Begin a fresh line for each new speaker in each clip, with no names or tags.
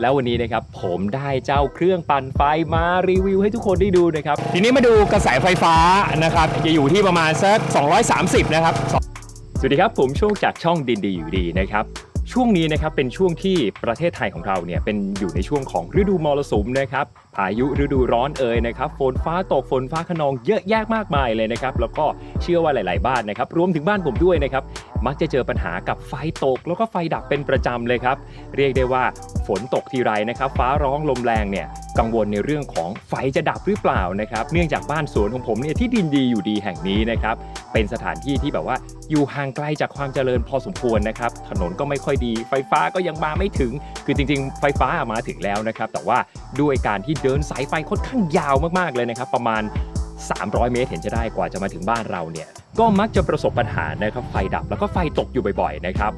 แล้ววันนี้นะครับผมได้เจ้าเครื่องปั่นไฟมารีวิวให้ทุกคนได้ดูนะครับ ทีนี้มาดูกระแสไฟฟ้านะครับ จะอยู่ที่ประมาณสัก230 นะครับ สวัสดีครับ ผมโชคจากช่องดินดีอยู่ดีนะครับช่วงนี้นะครับเป็นช่วงที่ประเทศไทยของเราเนี่ยเป็นอยู่ในช่วงของฤดูมรสุมนะครับ พายุฤดูร้อนเอ่ยนะครับฝนฟ้าตกฝนฟ้าขนองเยอะแยะมากมายเลยนะครับแล้วก็เชื่อว่าหลาย ๆ บ้านนะครับรวมถึงบ้านผมด้วยนะครับมักจะเจอปัญหากับไฟตก แล้วก็ไฟดับเป็นประจำเลยครับ เรียกได้ว่าฝนตกทีไรนะครับฟ้าร้องลมแรงเนี่ยกังวลในเรื่องของไฟจะดับหรือเปล่านะครับ เนื่องจากบ้านสวนของผมเนี่ยที่ดินดีอยู่ดีแห่งนี้นะครับเป็นสถานที่ที่แบบว่าอยู่ห่างไกลจากความเจริญพอสมควรนะครับ ถนนก็ไม่ค่อยดี ไฟฟ้าก็ยังมาไม่ถึง คือจริง ๆ ไฟฟ้ามาถึงแล้วนะครับ แต่ว่าด้วยการที่เดินสายไฟค่อนข้างยาวมากๆเลยนะครับประมาณ 300 เมตรเห็นจะได้กว่าจะมาถึงบ้านเราเนี่ยก็มักจะประสบปัญหานะครับไฟดับแล้วก็ไฟตกอยู่บ่อยๆนะครับ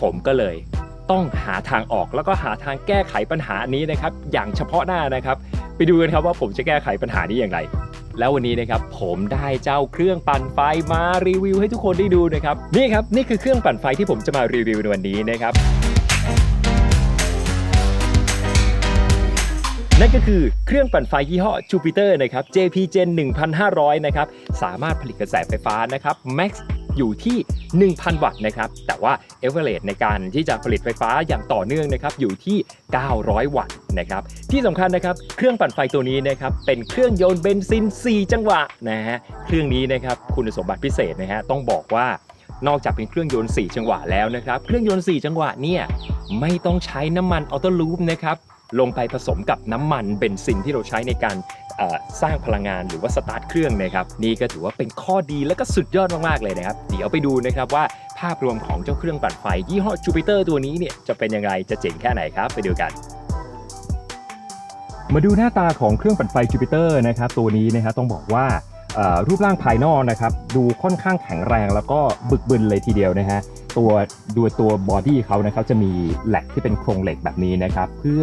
ผมก็เลยต้องหาทางออกแล้วก็หาทางแก้ไขปัญหานี้นะครับ อย่างเฉพาะหน้านะครับ ไปดูกันครับว่าผมจะแก้ไขปัญหานี้อย่างไร แล้ววันนี้นะครับผมได้เจ้าเครื่องปั่นไฟมารีวิวให้ทุกคนได้ดูนะครับนี่ครับนี่คือเครื่องปั่นไฟที่ผมจะมารีวิวในวันนี้นะครับ นั่นก็คือเครื่องปั่นไฟยี่ห้อ Jupiter นะครับ JP Gen 1500 นะครับ สามารถผลิตกระแสไฟฟ้านะครับ Max อยู่ที่ 1,000 วัตต์นะครับ แต่ว่า Average ในการที่จะผลิตไฟฟ้าอย่างต่อเนื่องนะครับอยู่ที่ 900 วัตต์นะครับ ที่สำคัญนะครับเครื่องปั่นไฟตัวนี้นะครับเป็นเครื่องยนต์เบนซิน 4 จังหวะนะฮะเครื่องนี้นะครับคุณสมบัติพิเศษนะฮะต้องบอกว่านอกจากเป็นเครื่องยนต์ 4 จังหวะแล้วนะครับ เครื่องยนต์ 4 จังหวะเนี่ยไม่ต้องใช้น้ำมันออโต้ลูปนะครับ ลงไปผสมกับน้ำมันเบนซินที่เราใช้ในการสร้างพลังงานหรือว่าสตาร์ทเครื่องนะครับนี่ก็ถือว่าเป็นข้อดีและก็สุดยอดมากๆเลยนะครับเดี๋ยวไปดูนะครับว่าภาพรวมของเจ้าเครื่องปั่นไฟยี่ห้อ Jupiter ตัวนี้เนี่ยจะเป็นยังไงจะเจ๋งแค่ไหนครับไปดูกันมาดูหน้าตาของเครื่องปั่นไฟ Jupiter นะครับตัวนี้นะครับต้องบอกว่ารูปร่างภายนอกนะครับดูค่อนข้างแข็งแรงแล้วก็บึกบึนเลยทีเดียวนะฮะ ตัวดูตัวบอดี้เขานะครับจะมีแหลกที่เป็นโครงเหล็กแบบนี้นะครับเพื่อ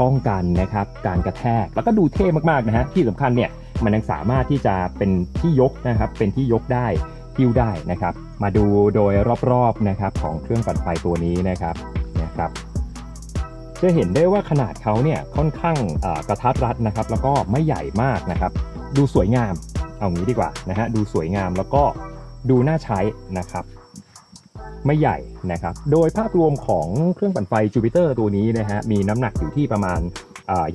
ป้องกันนะครับการกระแทก แล้วก็ดูเท่มากๆนะฮะที่สำคัญเนี่ยมันยังสามารถที่จะเป็นที่ยกนะครับเป็นที่ยกได้หิ้วได้นะครับ มาดูโดยรอบๆนะครับของเครื่องปั่นไฟตัวนี้นะครับนะครับจะเห็นได้ว่าขนาดเขาเนี่ยค่อนข้างกระทัดรัดนะครับ แล้วก็ไม่ใหญ่มากนะครับ ดูสวยงามเอางี้ดีกว่านะฮะดูสวยงามแล้วก็ดูน่าใช้นะครับ ไม่ใหญ่นะครับ โดยภาพรวมของเครื่องปั่นไฟ Jupiter ตัวนี้นะฮะมีน้ำหนักอยู่ที่ประมาณ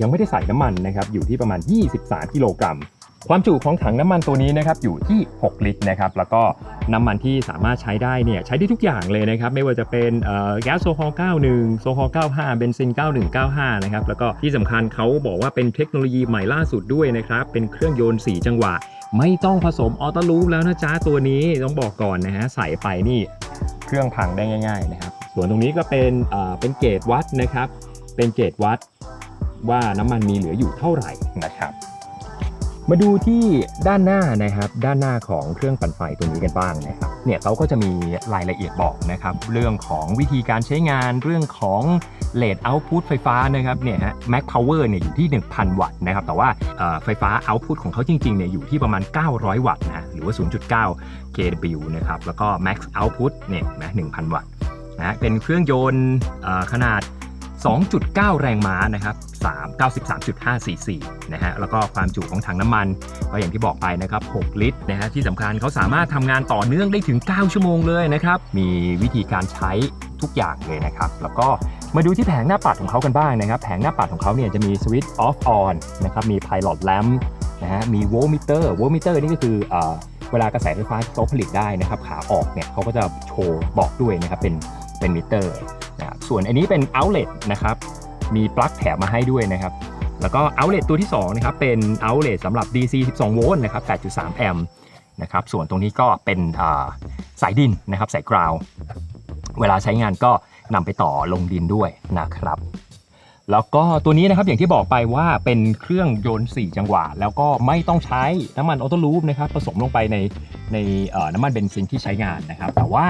ยังไม่ได้ใส่น้ำมันนะครับอยู่ที่ประมาณ 23 กิโลกรัมความจุของถังน้ำมันตัวนี้นะครับอยู่ที่ 6 ลิตรนะครับแล้วก็น้ำมันที่สามารถใช้ได้เนี่ยใช้ได้ทุกอย่างเลยนะครับไม่ว่าจะเป็นแก๊สโซฮอล์91 โซฮอล์95 เบนซิน 9195 นะครับแล้วก็ที่สำคัญเขาบอกว่าเป็นเทคโนโลยีใหม่ล่าสุดด้วยนะครับเป็นเครื่องยนต์ 4 จังหวะ ไม่ต้องผสมออโตลูปแล้วนะจ๊ะตัวนี้ต้องบอกก่อนนะฮะใส่ไปนี่ เครื่องพังได้ง่าย ๆ นะครับ ส่วนตรงนี้ก็เป็นเป็นเกจวัดนะครับ เป็นเกจวัดว่าน้ำมันมีเหลืออยู่เท่าไหร่นะครับ มาดูที่ด้านหน้านะครับ ด้านหน้าของเครื่องปั่นไฟตัวนี้กันบ้างนะครับเนี่ยเขาก็จะมีรายละเอียดบอกนะครับ เรื่องของวิธีการใช้งานเรื่องของ เลดเอา t ุ t ไฟฟ้านะครับเนี่ยฮะ Max Power เนี่ยอยู่ที่ 1,000 วัตต์นะครับแต่ว่าไฟฟ้า Output ของเขาจริงๆเนี่ยอยู่ที่ประมาณ 900 วัตต์นะหรือว่า 0.9 kW นะครับแล้วก็ Max Output เนี่ยนะ1,000 วัตต์นะเป็นเครื่องยนต์เอ่อขนาด 2.9 แรงม้านะครับ3 93.5 cc นะฮะ แล้วก็ความจุของถังน้ำมัน ก็อย่างที่บอกไปนะครับ 6 ลิตรนะฮะ ที่สำคัญเขาสามารถทำงานต่อเนื่องได้ถึง 9 ชั่วโมงเลยนะครับ มีวิธีการใช้ทุกอย่างเลยนะครับ แล้วก็ มาดูที่แผงหน้าปัดของเขากันบ้างนะครับ แผงหน้าปัดของเขาเนี่ยจะมีสวิตช์ off on นะครับ มี pilot lamp นะฮะ มีโวลต์มิเตอร์ โวลต์มิเตอร์นี่ก็คือเอเวลากระแสไฟฟ้าที่เขาผลิตได้นะครับ ขาออกเนี่ยเขาก็จะโชว์บอกด้วยนะครับ เป็นเป็นมิเตอร์นะครับส่วนอันนี้เป็น outlet นะครับ มีปลั๊กแถมมาให้ด้วยนะครับ แล้วก็ outlet ตัวที่2นะครับ เป็น outlet สำหรับ DC 12 โวลต์นะครับ 8.3 แอมป์นะครับ ส่วนตรงนี้ก็เป็นสายดินนะครับ สายกราว เวลาใช้งานก็ นำไปต่อลงดินด้วยนะครับ แล้วก็ตัวนี้นะครับอย่างที่บอกไปว่าเป็นเครื่องยนต์ 4 จังหวะ แล้วก็ไม่ต้องใช้น้ำมันออโต้ลูปนะครับผสมลงไปในในน้ำมันเบนซินที่ใช้งานนะครับ แต่ว่า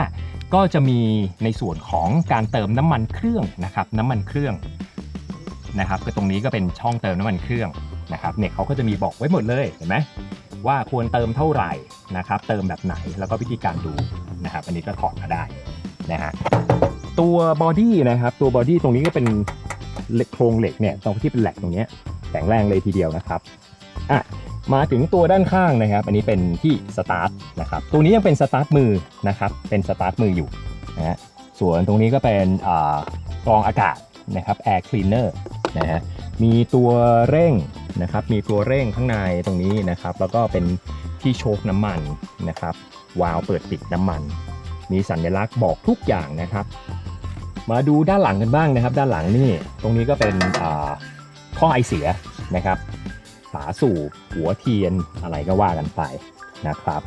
ก็จะมีในส่วนของการเติมน้ำมันเครื่องนะครับน้ำมันเครื่องนะครับก็ตรงนี้ก็เป็นช่องเติมน้ำมันเครื่องนะครับเนี่ยเขาก็จะมีบอกไว้หมดเลยเห็นไหมว่าควรเติมเท่าไหร่นะครับ เติมแบบไหนแล้วก็วิธีการดูนะครับ อันนี้ก็ถอดมาได้ นะฮะตัวบอดี้นะครับ ตัวบอดี้ตรงนี้ก็เป็นเหล็กโครงเหล็กเนี่ยตรงที่เป็นแหลกตรงนี้แข็งแรงเลยทีเดียวนะครับอะมาถึงตัวด้านข้างนะครับ อันนี้เป็นที่สตาร์ทนะครับ ตัวนี้ยังเป็นสตาร์ทมือนะครับ เป็นสตาร์ทมืออยู่นะฮะส่วนตรงนี้ก็เป็นกรองอากาศนะครับ air cleaner นะฮะมีตัวเร่งนะครับ มีตัวเร่งข้างในตรงนี้นะครับ แล้วก็เป็นที่โชคน้ำมันนะครับวาล์วเปิดปิดน้ำมัน มีสัญลักษณ์บอกทุกอย่างนะครับ มาดูด้านหลังกันบ้างนะครับ ด้านหลังนี่ตรงนี้ก็เป็นอ่าท่อไอเสียนะครับฝาสูบหัวเทียนอะไรก็ว่ากันไปนะครับ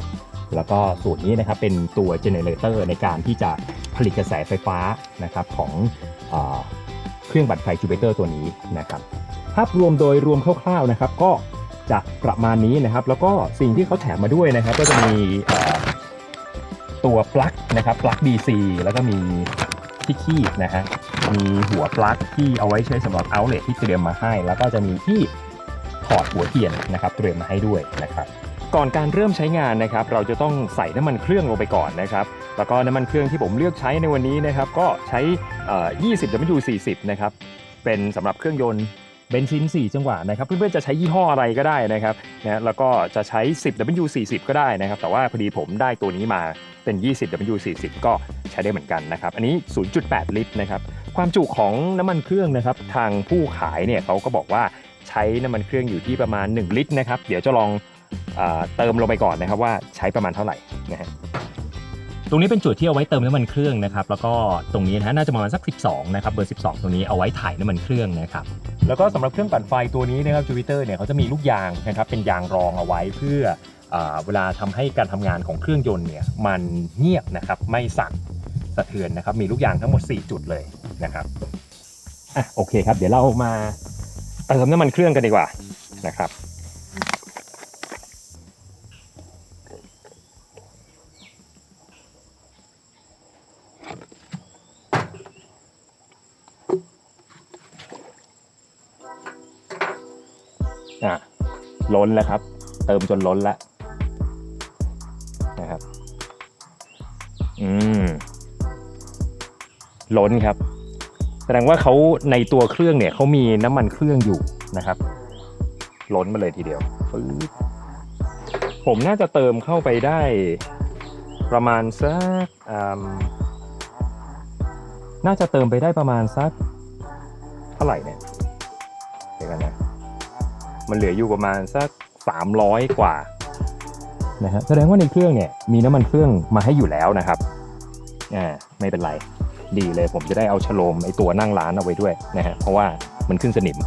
แล้วก็ส่วนนี้นะครับเป็นตัวเจเนเรเตอร์ในการที่จะผลิตกระแสไฟฟ้านะครับของอเครื่องบัตรไฟจูเปเตอร์ตัวนี้นะครับภาพรวมโดยรวมคร่าวๆนะครับ ก็จะประมาณนี้นะครับ แล้วก็สิ่งที่เขาแถมมาด้วยนะครับ ก็จะมี ตัวปลั๊กนะครับปลั๊ก DC แล้วก็มีที่คีบนะฮะมีหัวปลั๊กที่เอาไว้ใช้สำหรับ outlet ที่เตรียมมาให้ แล้วก็จะมีที่ถอดหัวเทียนนะครับเตรียมมาให้ด้วยนะครับก่อนการเริ่มใช้งานนะครับ เราจะต้องใส่น้ำมันเครื่องลงไปก่อนนะครับ แล้วก็น้ำมันเครื่องที่ผมเลือกใช้ในวันนี้นะครับ ก็ใช้ 20 W40 นะครับ เป็นสำหรับเครื่องยนต์ เบนซิน 4 จังหวะนะครับ เพื่อนๆ จะใช้ยี่ห้ออะไรก็ได้นะครับนะแล้วก็จะใช้ 10 W40 ก็ได้นะครับ แต่ว่าพอดีผมได้ตัวนี้มาเป็น 20 W40 ก็ใช้ได้เหมือนกันนะครับ อันนี้ 0.8 ลิตรนะครับ ความจุของน้ำมันเครื่องนะครับ ทางผู้ขายเนี่ยเขาก็บอกว่าใช้น้ำมันเครื่องอยู่ที่ประมาณ 1 ลิตรนะครับ เดี๋ยวจะลองอ่าเติมลงไปก่อนนะครับว่าใช้ประมาณเท่าไหร่นะฮะ ตรงนี้เป็นจุดที่เอาไว้เติมน้ำมันเครื่องนะครับ แล้วก็ตรงนี้นะฮะน่าจะประมาณสัก 12 นะครับ เบอร์ 12 ตรงนี้เอาไว้ถ่ายน้ำมันเครื่องนะครับ แล้วก็สำหรับเครื่องปั่นไฟตัวนี้นะครับจูปิเตอร์เนี่ยเขาจะมีลูกยางนะครับ เป็นยางรองเอาไว้เพื่ออเวลาทำให้การทำงานของเครื่องยนต์เนี่ยมันเงียบนะครับ ไม่สั่นสะเทือนนะครับ มีลูกยางทั้งหมด 4 จุดเลยนะครับอะโอเคครับ เดี๋ยวเรามาเติมน้ำมันเครื่องกันดีกว่านะครับ อะ ล้นแล้วครับ เติมจนล้นแล้วนะครับ อืม ล้นครับ แสดงว่าเขาในตัวเครื่องเนี่ยเขามีน้ำมันเครื่องอยู่นะครับ ล้นมาเลยทีเดียวปึ๊บผมน่าจะเติมเข้าไปได้ประมาณสักน่าจะเติมไปได้ประมาณสักเท่าไหร่เนี่ย มันเหลืออยู่ประมาณสัก 300 กว่านะฮะแสดงว่าในเครื่องเนี่ยมีน้ำมันเครื่องมาให้อยู่แล้วนะครับอ่าไม่เป็นไรดีเลยผมจะได้เอาฉโลมไอตัวนั่งร้านเอาไว้ด้วยนะฮะเพราะว่ามันขึ้นสนิม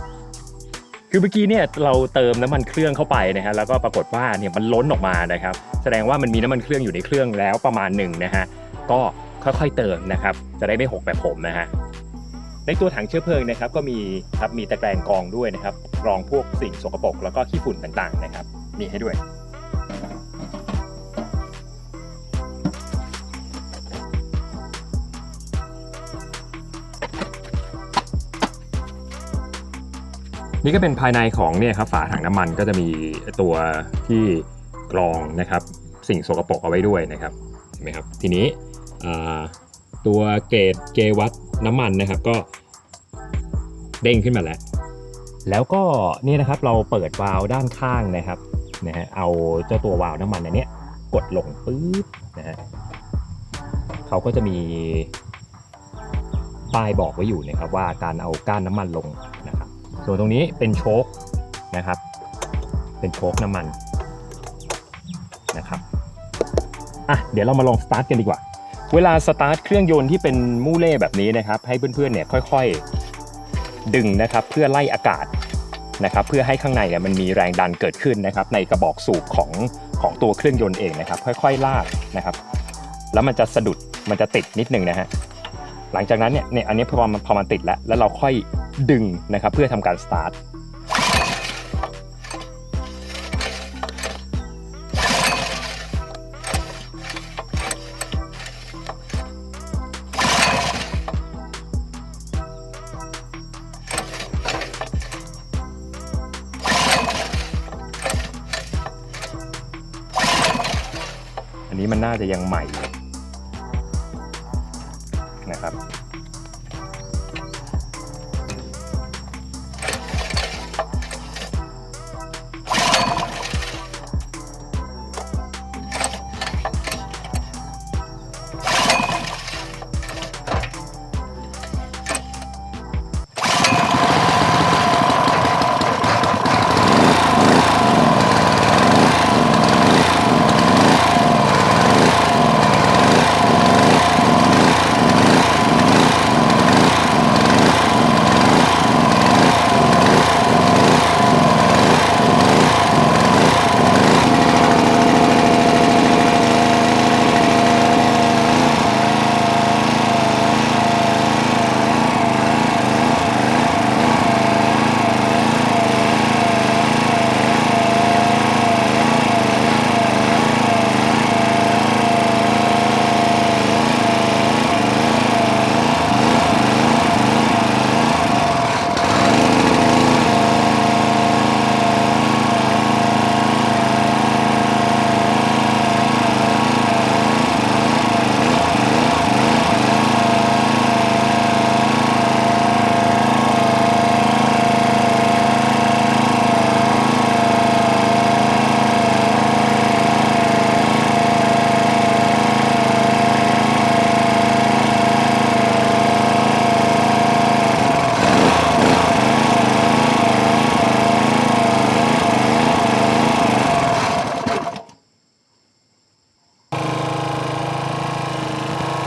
คือเมื่อกี้เนี่ยเราเติมน้ำมันเครื่องเข้าไปนะฮะแล้วก็ปรากฏว่าเนี่ยมันล้นออกมานะครับ แสดงว่ามันมีน้ำมันเครื่องอยู่ในเครื่องแล้วประมาณหนึ่งนะฮะก็ค่อยๆเติมนะครับ จะได้ไม่หกแบบผมนะฮะ ในตัวถังเชื้อเพลิงนะครับก็มีครับมีตะแกรงกรองด้วยนะครับกรองพวกสิ่งสกปรกแล้วก็ขี้ฝุ่นต่างๆนะครับมีให้ด้วยนี่ก็เป็นภายในของเนี่ยครับฝาถังน้ำมันก็จะมีตัวที่กรองนะครับ สิ่งสกปรกเอาไว้ด้วยนะครับเห็นไหมครับทีนี้ตัวเกจเกวัดน้ำมันนะครับก็เด้งขึ้นมาแล้ว แล้วก็นี่นะครับเราเปิดวาล์วด้านข้างนะครับนะฮะเอาเจ้าตัววาล์วน้ำมันอันเนี้ยกดลงปึ๊บนะฮะเขาก็จะมีป้ายบอกไว้อยู่นะครับว่าการเอาก้านน้ำมันลงนะครับ ส่วนตรงนี้เป็นโชคนะครับ เป็นโชคน้ำมันนะครับอะเดี๋ยวเรามาลองสตาร์ทกันดีกว่า เวลาสตาร์ทเครื่องยนต์ที่เป็นมูเล่แบบนี้นะครับ ให้เพื่อนๆเนี่ยค่อยๆดึงนะครับเพื่อไล่อากาศนะครับเพื่อให้ข้างในเนี่ยมันมีแรงดันเกิดขึ้นนะครับ ในกระบอกสูบของของตัวเครื่องยนต์เองนะครับ ค่อยๆลากนะครับ แล้วมันจะสะดุดมันจะติดนิดนึงนะฮะหลังจากนั้นเนี่ยเนี่ยอันนี้พอมันพอมันติดแล้วแล้วเราค่อยดึงนะครับ เพื่อทำการสตาร์ท อันนี้มันน่าจะยังใหม่นะครับ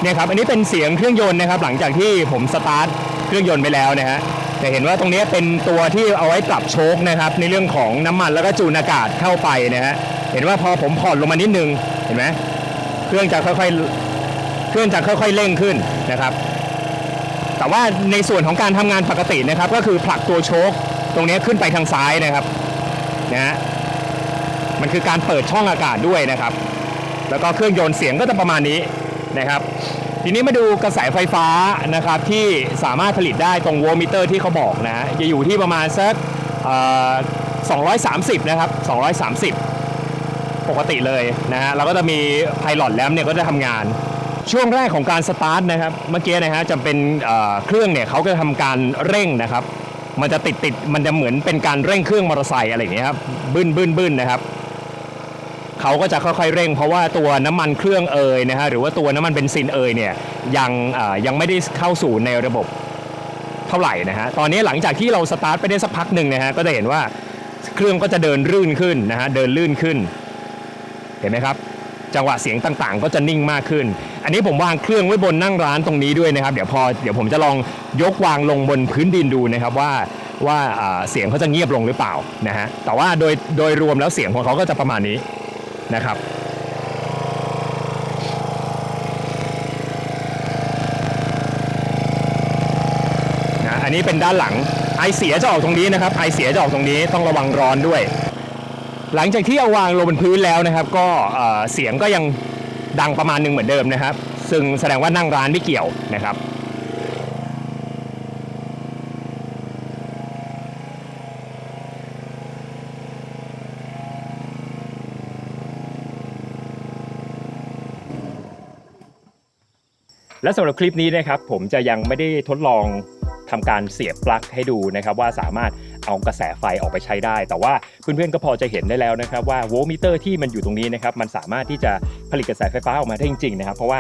เนี่ยครับอันนี้เป็นเสียงเครื่องยนต์นะครับ หลังจากที่ผมสตาร์ทเครื่องยนต์ไปแล้วนะฮะจะเห็นว่าตรงนี้เป็นตัวที่เอาไว้ปรับโชคนะครับ ในเรื่องของน้ำมันแล้วก็จูนอากาศเข้าไปนะฮะเห็นว่าพอผมผ่อนลงมานิดนึงเห็นไหมเครื่องจะค่อยๆเครื่องจะค่อย ๆเร่งขึ้นนะครับ แต่ว่าในส่วนของการทำงานปกตินะครับ ก็คือผลักตัวโชคตรงนี้ขึ้นไปทางซ้ายนะครับนะฮะมันคือการเปิดช่องอากาศด้วยนะครับ แล้วก็เครื่องยนต์เสียงก็จะประมาณนี้ นะครับ ทีนี้มาดูกระแสไฟฟ้านะครับที่สามารถผลิตได้ตรงโวลต์มิเตอร์ที่เขาบอกนะจะอยู่ที่ประมาณสักเอ่อ230 นะครับ 230 ปกติเลยนะฮะแล้วก็จะมีไพลอตแลมเนี่ยก็จะทำงาน ช่วงแรกของการสตาร์ทนะครับ เมื่อกี้นะฮะจะเป็นเอ่อเครื่องเนี่ยเขาก็จะทำการเร่งนะครับ มันจะติดติดมันจะเหมือนเป็นการเร่งเครื่องมอเตอร์ไซค์อะไรอย่างเงี้ยครับ บึ้นบึ้นบึ้นนะครับ เขาก็จะค่อยๆเร่ง เพราะว่าตัวน้ำมันเครื่องเอยนะฮะหรือว่าตัวน้ำมันเบนซินเอยเนี่ยยังยังไม่ได้เข้าสู่ในระบบเท่าไหร่นะฮะตอนนี้หลังจากที่เราสตาร์ทไปได้สักพักหนึ่งนะฮะก็จะเห็นว่าเครื่องก็จะเดินรื่นขึ้นนะฮะเดินลื่นขึ้น เห็นไหมครับ จังหวะเสียงต่างๆ ก็จะนิ่งมากขึ้น อันนี้ผมวางเครื่องไว้บนนั่งร้านตรงนี้ด้วยนะครับ เดี๋ยวพอเดี๋ยวผมจะลองยกวางลงบนพื้นดินดูนะครับว่าว่าเสียงเขาจะเงียบลงหรือเปล่านะฮะแต่ว่าโดยโดยรวมแล้วเสียงของเขาก็จะประมาณนี้ นะครับนะอันนี้เป็นด้านหลังไอเสียจะออกตรงนี้นะครับไอเสียจะออกตรงนี้ต้องระวังร้อนด้วย หลังจากที่เอาวางลงบนพื้นแล้วนะครับ ก็เสียงก็ยังดังประมาณหนึงเหมือนเดิมนะครับ ซึ่งแสดงว่านั่งร้านไม่เกี่ยวนะครับ และสำหรับคลิปนี้นะครับผมจะยังไม่ได้ทดลองทำการเสียบปลั๊กให้ดูนะครับว่าสามารถเอากระแสไฟออกไปใช้ได้ แต่ว่าเพื่อนๆก็พอจะเห็นได้แล้วนะครับว่าโวลต์มิเตอร์ที่มันอยู่ตรงนี้นะครับมันสามารถที่จะผลิตกระแสไฟฟ้าออกมาได้จริงๆนะครับเพราะว่า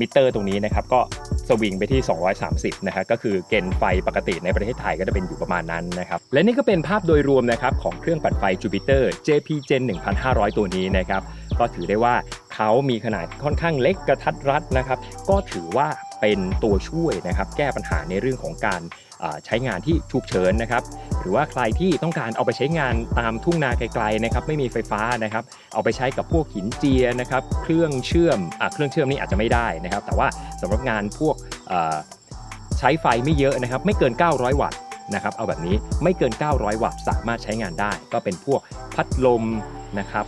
มิเตอร์ตรงนี้นะครับก็สวิงไปที่ 230 นะครับก็คือเกณฑ์ไฟปกติในประเทศไทยก็จะเป็นอยู่ประมาณนั้นนะครับ และนี่ก็เป็นภาพโดยรวมนะครับของเครื่องปั่นไฟ Jupiter JP Gen 1500 ตัวนี้นะครับ ก็ถือได้ว่าเขามีขนาดค่อนข้างเล็กกระทัดรัดนะครับ ก็ถือว่าเป็นตัวช่วยนะครับแก้ปัญหาในเรื่องของการใช้งานที่ฉุกเฉินนะครับ หรือว่าใครที่ต้องการเอาไปใช้งานตามทุ่งนาไกลๆนะครับไม่มีไฟฟ้านะครับ เอาไปใช้กับพวกหินเจียนะครับ เครื่องเชื่อมอเครื่องเชื่อมนี่อาจจะไม่ได้นะครับ แต่ว่าสำหรับงานพวกใช้ไฟไม่เยอะนะครับ ไม่เกิน 900 วัตต์นะครับ เอาแบบนี้ไม่เกิน 900 วัตต์สามารถใช้งานได้ ก็เป็นพวกพัดลม นะครับ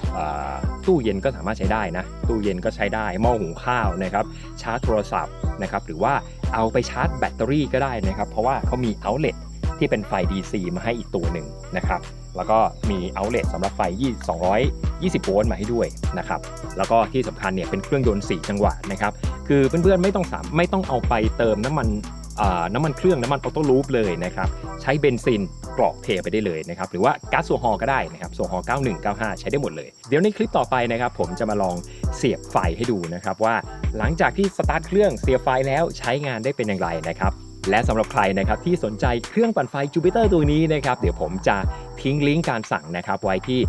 ตู้เย็นก็สามารถใช้ได้นะ ตู้เย็นก็ใช้ได้หม้อหุงข้าวนะครับ ชาร์จโทรศัพท์นะครับ หรือว่าเอาไปชาร์จแบตเตอรี่ก็ได้นะครับ เพราะว่าเขามีเอาเล t ที่เป็นไฟ DC มาให้อีกตัวหนึ่งนะครับ แล้วก็มีเอาเล t สำหรับไฟ 220 โวลต์มาให้ด้วยนะครับ แล้วก็ที่สำคัญเนี่ยเป็นเครื่องยนต์ 4 จังหวะนะครับ คือเพื่อนๆไม่ต้องสามไม่ต้องเอาไปเติมน้ำมัน น้ำมันเครื่องน้ำมันออโต้ลูปเลยนะครับใช้เบนซินกรอกเทไปได้เลยนะครับหรือว่าก๊าซโซฮอลก็ได้นะครับโซฮอล91 95 ใช้ได้หมดเลย เดี๋ยวในคลิปต่อไปนะครับผมจะมาลองเสียบไฟให้ดูนะครับว่าหลังจากที่สตาร์ทเครื่องเสียบไฟแล้วใช้งานได้เป็นอย่างไรนะครับและสำหรับใครนะครับที่สนใจเครื่องปั่นไฟ Jupiter ตัวนี้นะครับเดี๋ยวผมจะทิ้งลิงก์การสั่งนะครับไว้ที่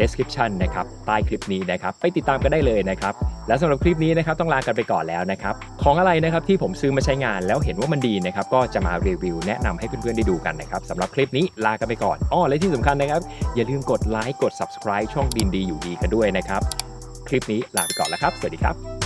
description นะครับใต้คลิปนี้นะครับไปติดตามกันได้เลยนะครับ และสำหรับคลิปนี้นะครับต้องลากันไปก่อนแล้วนะครับของอะไรนะครับที่ผมซื้อมาใช้งานแล้วเห็นว่ามันดีนะครับก็จะมารีวิวแนะนำให้เพื่อนๆได้ดูกันนะครับสำหรับคลิปนี้ลากันไปก่อนอ้อและที่สำคัญนะครับ อย่าลืมกดไลค์กด subscribe ช่องดินดีอยู่ดีกันด้วยนะครับ คลิปนี้ลาไปก่อนแล้วครับ สวัสดีครับ